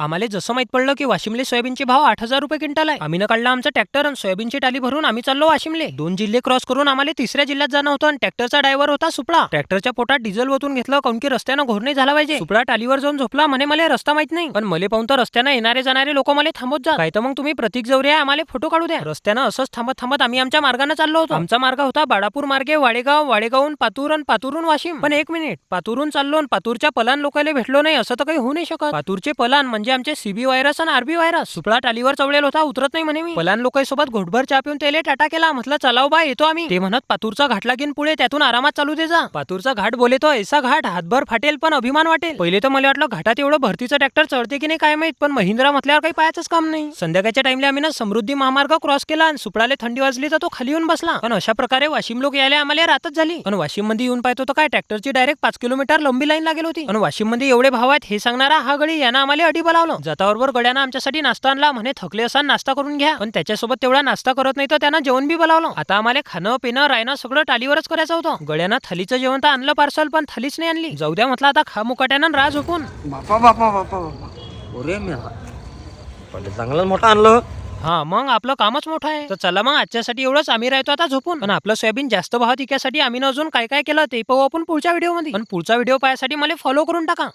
आम्हाला जसं माहीत पडलं की वाशिमले सोयाबीनचे भाव आठ हजार रुपये क्विंटल आहे. आम्ही काढला आमचा ट्रॅक्टर आणि सोयाबीनची टाली भरून आम्ही चाललो वाशिमले. दोन जिल्हे क्रॉस करून आम्हाला तिसऱ्या जिल्ह्यात जाणं होतं आणि ट्रॅक्टरचा ड्रायव्हर होता सुपळा ट्रॅक्टरच्या पोटात डिझेल ओतून घेतलं काऊन की रस्त्यानं घोर नाही झाला पाहिजे. सुपळा टालीवर जाऊन झोपला म्हणे मला रस्ता माहीत नाही. पण मले पाहून तर रस्त्यानं येणारे जाणारे लोक मला थांबत जा काय तर मग तुम्ही प्रतीक जवरे आम्हाला फोटो काढू द्या. रस्त्यानं असंच थांबत थांबत आम्ही आमच्या मार्गानं चाललो होतो. आमचा मार्ग होता बाळापूर मार्गे वाडेगाव वाडेगावून पातूर आणि पातूरून वाशिम. पण एक मिनिट पातूरून चाललो आणि पातूरच्या पलान लोकांना भेटलो नाही असं तर काही होऊ नाही शकत. पातूरचे पलान म्हणजे म्हणजे आमचे सीबी व्हायरस आणि आरबी व्हायरस सुपळा टालीवर चवळेल होता उतरत नाही म्हणे मी. पलान लोकांसोबत घोटभर चहा पिऊन त्याला टाटा केला. म्हटलं चलाव बा येतो आम्ही. ते म्हणत पातूरचा घाट लागेन पुढे त्यातून आरामात चालू दे जा. पातूरचा घाट बोले तो ऐसा घाट हातभर फाटेल पण अभिमान वाटेल. पहिले तर मला वाटलं घाटात एवढं भरतीचं ट्रॅक्टर चढते की नाही काय माहीत? पण महिंद्रा म्हटल्यावर काही पायाचंच काम नाही. संध्याकाळच्या टाइमला आम्ही ना समृद्धी महामार्ग क्रॉस केला आणि सुपळाले थंडी वाजली तर तो खाली येऊन बसला. पण अशा प्रकारे वाशिम लोक यायला आम्हाला रातच झाली. पण वाशिममध्ये येऊन पाहतो तर काय ट्रॅक्टरची डायरेक्ट पाच किलोमीटर लंबी लाईन लागेल होती. पण वाशिममध्ये एवढे भाव आहेत हे सांगणारा हा गळी यानं आम्हाला अडी बोलावलं जाताबरोबर गड्यानं आमच्यासाठी नाश्ता आणला. म्हणे थकले असा नाश्ता करून घ्या. पण त्याच्यासोबत तेवढा नाश्ता करत नाही तर त्यानं जेवण बी बोलावलं. आता आम्हाला खाणं पिणं राहणं सगळं टालीवरच करायचं होतं. गड्यानं थालीचं जेवण तर आणलं पार्सल पण थालीच नाही आणली. जाऊ द्या म्हटलं आता खा मुकाट्यानं आणि राज झोपून बापा बापा बापा बापा. अरे मी पहिले चांगलं मोठं आणलं. हा मग आपलं कामच मोठं आहे. तर चला मग आजच्यासाठी एवढंच. आम्ही राहतो आता झोपून. पण आपलं सोयाबीन जास्त भावात विकण्यासाठी आम्ही अजून काय काय केलं ते पाहू आपण पुढच्या व्हिडिओमध्ये. पण पुढचा व्हिडिओ पाहण्यासाठी मला फॉलो करून टाका.